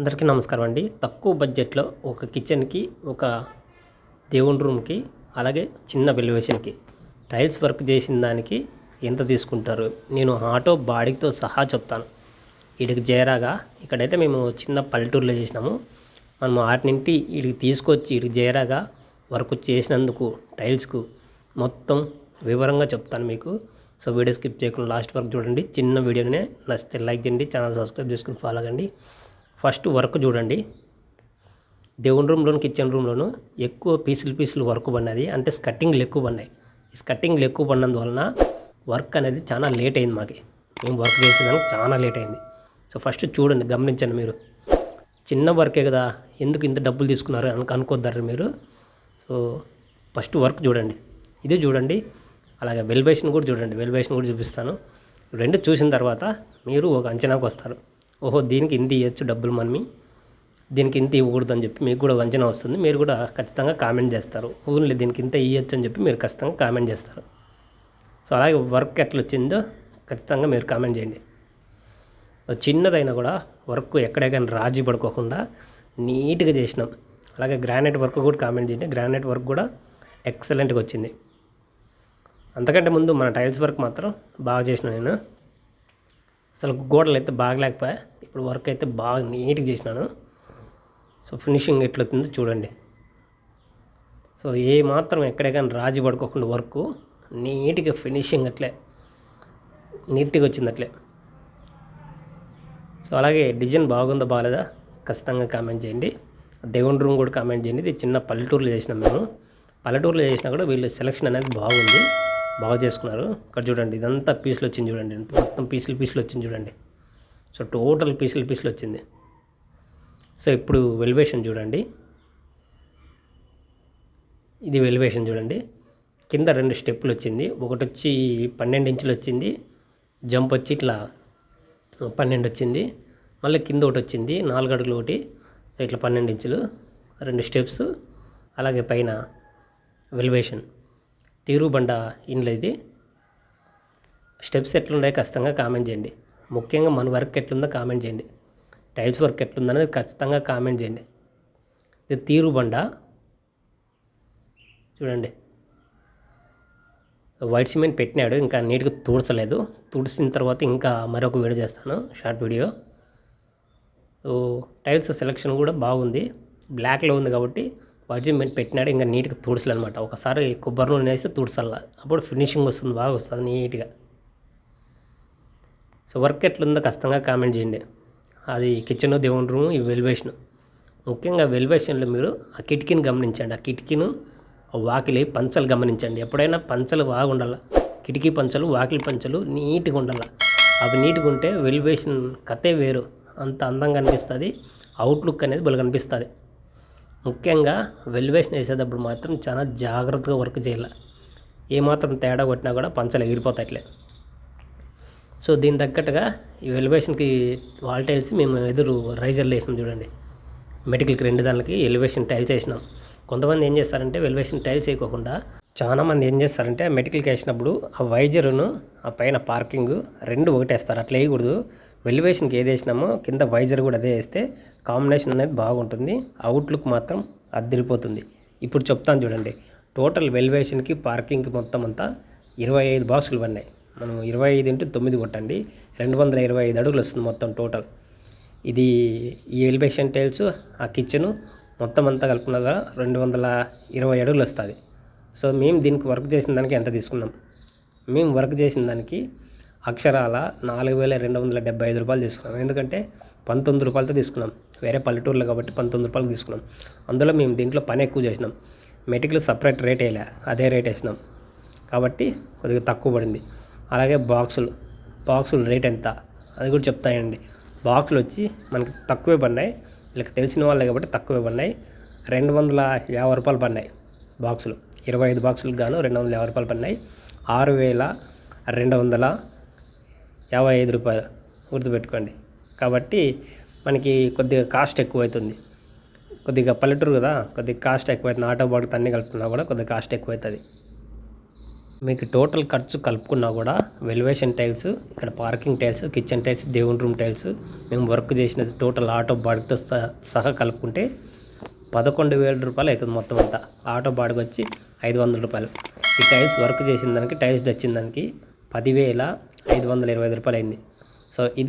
అందరికీ నమస్కారం అండి. తక్కువ బడ్జెట్లో ఒక కిచెన్కి ఒక దేవుని రూమ్కి అలాగే చిన్న వెలివేషన్కి టైల్స్ వర్క్ చేసిన దానికి ఎంత తీసుకుంటారు? నేను ఆటో బాడీతో సహా చెప్తాను. వీడికి చేరాగా ఇక్కడైతే మేము చిన్న పల్లెటూరులో చేసినాము. మనం ఆటినింటి వీడికి తీసుకొచ్చి వీడికి చేరాగా వర్క్ చేసినందుకు టైల్స్కు మొత్తం వివరంగా చెప్తాను మీకు. సో వీడియో స్కిప్ చేయకుండా లాస్ట్ వరకు చూడండి. చిన్న వీడియోనే నచ్చితే లైక్ చేయండి ఛానల్ సబ్స్క్రైబ్ చేసుకుని ఫాలో అండి ఫస్ట్ వర్క్ చూడండి. దేవుని రూమ్లోను కిచెన్ రూమ్లోను ఎక్కువ పీసులు పీసులు వర్క్ పడినది. అంటే స్కట్టింగ్లు ఎక్కువ పడినాయి. ఈ స్కట్టింగ్లు ఎక్కువ పడినందువలన వర్క్ అనేది చాలా లేట్ అయింది మాకు. మేము వర్క్ చేసేదానికి చాలా లేట్ అయింది. సో ఫస్ట్ చూడండి గమనించండి మీరు. చిన్న వర్కే కదా ఎందుకు ఇంత డబ్బులు తీసుకున్నారు అని అనుకోద్దారు మీరు. సో ఫస్ట్ వర్క్ చూడండి. ఇది చూడండి. అలాగే వెల్బేషన్ కూడా చూడండి. వెల్బేషన్ కూడా చూపిస్తాను. రెండు చూసిన తర్వాత మీరు ఒక అంచనాకు వస్తారు. ఓహో దీనికి ఇంత ఇవ్వచ్చు డబ్బులు మనమి? దీనికి ఇంత ఇవ్వకూడదు అని చెప్పి మీకు కూడా వంచన అంచనా వస్తుంది. మీరు కూడా ఖచ్చితంగా కామెంట్ చేస్తారు. ఓన్లీ దీనికి ఇంత ఇవ్వచ్చు అని చెప్పి మీరు ఖచ్చితంగా కామెంట్ చేస్తారు. సో అలాగే వర్క్ ఎట్లా వచ్చిందో ఖచ్చితంగా మీరు కామెంట్ చేయండి. చిన్నదైనా కూడా వర్క్ ఎక్కడెక్కడ రాజీ పడుకోకుండా నీట్గా చేసినాం. అలాగే గ్రానైట్ వర్క్ కూడా కామెంట్ చేయండి. గ్రానైట్ వర్క్ కూడా ఎక్సలెంట్గా వచ్చింది. అంతకంటే ముందు మన టైల్స్ వర్క్ మాత్రం బాగా చేసిన నేను. అసలు గోడలు అయితే బాగలేకపోయా. ఇప్పుడు వర్క్ అయితే బాగా నీట్గా చేసినాను. సో ఫినిషింగ్ ఎట్లవుతుందో చూడండి. సో ఏ మాత్రం ఎక్కడే కానీ రాజీ పడుకోకుండా వర్క్ నీట్గా ఫినిషింగ్ అట్లే. నీట్గా వచ్చింది అట్లే. సో అలాగే డిజైన్ బాగుందా బాగాలేదా ఖచ్చితంగా కామెంట్ చేయండి. దేవుని రూమ్ కూడా కామెంట్ చేయండి. ఇది చిన్న పల్లెటూరులో చేసినాం మేము. పల్లెటూరులో చేసినా కూడా వీళ్ళు సెలక్షన్ అనేది బాగుంది. బాగా చేసుకున్నారు. ఇక్కడ చూడండి ఇదంతా పీసులు వచ్చింది చూడండి. మొత్తం పీసులు పీసులు వచ్చింది చూడండి. సో టోటల్ పీసులు పీసులు వచ్చింది. సో ఇప్పుడు వెలివేషన్ చూడండి. ఇది వెలివేషన్ చూడండి. కింద రెండు స్టెప్పులు వచ్చింది. ఒకటి వచ్చి పన్నెండు ఇంచులు వచ్చింది. జంప్ వచ్చి ఇట్లా పన్నెండు వచ్చింది. మళ్ళీ కింద ఒకటి వచ్చింది. నాలుగు అడుగులు ఒకటి. సో ఇట్లా పన్నెండు ఇంచులు. రెండు స్టెప్స్. అలాగే పైన వెలివేషన్. తీరుబండ ఇండ్లు ఇది. స్టెప్స్ ఎట్లున్నాయి ఖచ్చితంగా కామెంట్ చేయండి. ముఖ్యంగా మన వర్క్ ఎట్లుందో కామెంట్ చేయండి. టైల్స్ వర్క్ ఎట్లుందనేది ఖచ్చితంగా కామెంట్ చేయండి. ఇది తీరుబండ చూడండి. వైట్ సిమెంట్ పెట్టినాడు ఇంకా నీట్గా తుడచలేదు. తుడిచిన తర్వాత ఇంకా మరొక వీడియో చేస్తాను షార్ట్ వీడియో. టైల్స్ సెలెక్షన్ కూడా బాగుంది. బ్లాక్లో ఉంది కాబట్టి వడ్జి మేము పెట్టినాడు ఇంకా నీట్గా తుడసలనమాట ఒకసారి కొబ్బరి నూనె వేస్తే తుడసల అప్పుడు ఫినిషింగ్ వస్తుంది బాగా వస్తుంది నీట్గా. సో వర్క్ ఎట్లుందో కష్టంగా కామెంట్ చేయండి. అది కిచెన్ దేవుని రూమ్ ఈ వెలివేషన్. ముఖ్యంగా వెలివేషన్లో మీరు ఆ కిటికీని గమనించండి. ఆ కిటికీను ఆ వాకిలి పంచలు గమనించండి. ఎప్పుడైనా పంచలు బాగుండాల కిటికీ పంచలు వాకిలి పంచలు నీట్గా ఉండాలి? అవి నీట్గా ఉంటే వెలివేషన్ కథే వేరు. అంత అందంగా అనిపిస్తుంది. అవుట్లుక్ అనేది బలి కనిపిస్తుంది ముఖ్యంగా వెలివేషన్ వేసేటప్పుడు మాత్రం చాలా జాగ్రత్తగా వర్క్ చేయాలి. ఏమాత్రం తేడా కొట్టినా కూడా పంచలు ఎగిరిపోతాయిట్లే. సో దీని తగ్గట్టుగా ఈ ఎలివేషన్కి వాల్ టైల్స్ మేము ఎదురు రైజర్లు వేసినాం చూడండి. మెడికల్కి రెండు దానికి ఎలివేషన్ టైల్స్ వేసినాం. కొంతమంది ఏం చేస్తారంటే ఎలివేషన్ టైల్స్ వేయకోకుండా చాలా మంది ఏం చేస్తారంటే మెడికల్కి వేసినప్పుడు ఆ వైజరును ఆ పైన పార్కింగ్ రెండు ఒకటేస్తారు. అట్లా వేయకూడదు. వెలివేషన్కి ఏది వేసినామో కింద వైజర్ కూడా అదే వేస్తే కాంబినేషన్ అనేది బాగుంటుంది. అవుట్లుక్ మాత్రం అద్దరిపోతుంది ఇప్పుడు చెప్తాను చూడండి. టోటల్ వెలివేషన్కి పార్కింగ్కి మొత్తం అంతా ఇరవై ఐదు బాక్సులు పడినాయి. మనం ఇరవై ఐదు ఇంటూ తొమ్మిది కొట్టండి. రెండు వందల ఇరవై ఐదు అడుగులు వస్తుంది మొత్తం టోటల్ ఇది ఈ ఎలివేషన్ టైల్స్ ఆ కిచెను మొత్తం అంతా కలుపుకున్నగా రెండు వందల ఇరవై అడుగులు వస్తుంది. సో మేము దీనికి వర్క్ చేసిన దానికి ఎంత తీసుకున్నాం? మేము వర్క్ చేసిన దానికి అక్షరాల నాలుగు వేల రెండు వందల డెబ్బై ఐదు రూపాయలు తీసుకున్నాం. ఎందుకంటే పంతొమ్మిది రూపాయలతో తీసుకున్నాం. వేరే పల్లెటూరులో కాబట్టి పంతొమ్మిది రూపాయలు తీసుకున్నాం. అందులో మేము దీంట్లో పని ఎక్కువ చేసినాం. మెటికల్ సపరేట్ రేట్ వేయలే అదే రేట్ వేసినాం. కాబట్టి కొద్దిగా తక్కువ పడింది. అలాగే బాక్సులు బాక్సులు రేట్ ఎంత? అది కూడా చెప్తాయండి బాక్సులు వచ్చి మనకి తక్కువే పడినాయి. వీళ్ళకి తెలిసిన వాళ్ళే కాబట్టి తక్కువే పడినాయి. రెండు వందల యాభై రూపాయలు పడినాయి బాక్సులు. ఇరవై ఐదు బాక్సులకు గాను రెండు వందల యాభై రూపాయలు పడినాయి. ఆరు వేల రెండు వందల యాభై ఐదు రూపాయలు గుర్తుపెట్టుకోండి. కాబట్టి మనకి కొద్దిగా కాస్ట్ ఎక్కువ అవుతుంది కొద్దిగా పల్లెటూరు కదా కొద్దిగా కాస్ట్ ఎక్కువ అవుతుంది ఆటో బాటిల్ అన్నీ కలుపుకున్నా కూడా కొద్దిగా కాస్ట్ ఎక్కువ అవుతుంది మీకు టోటల్ ఖర్చు కలుపుకున్నా కూడా వెలివేషన్ టైల్స్ ఇక్కడ పార్కింగ్ టైల్స్ కిచెన్ టైల్స్ దేవుని రూమ్ టైల్స్ మేము వర్క్ చేసినది టోటల్ ఆటో బాడిగతో సహా- సహా కలుపుకుంటే పదకొండు వేల రూపాయలు అవుతుంది మొత్తం అంతా. ఆటో బాడిగ వచ్చి ఐదు వందల రూపాయలు. ఈ టైల్స్ వర్క్ చేసిన దానికి టైల్స్ తెచ్చిన దానికి పదివేల ఐదు వందల ఇరవై ఐదు రూపాయలు అయింది సో ఇది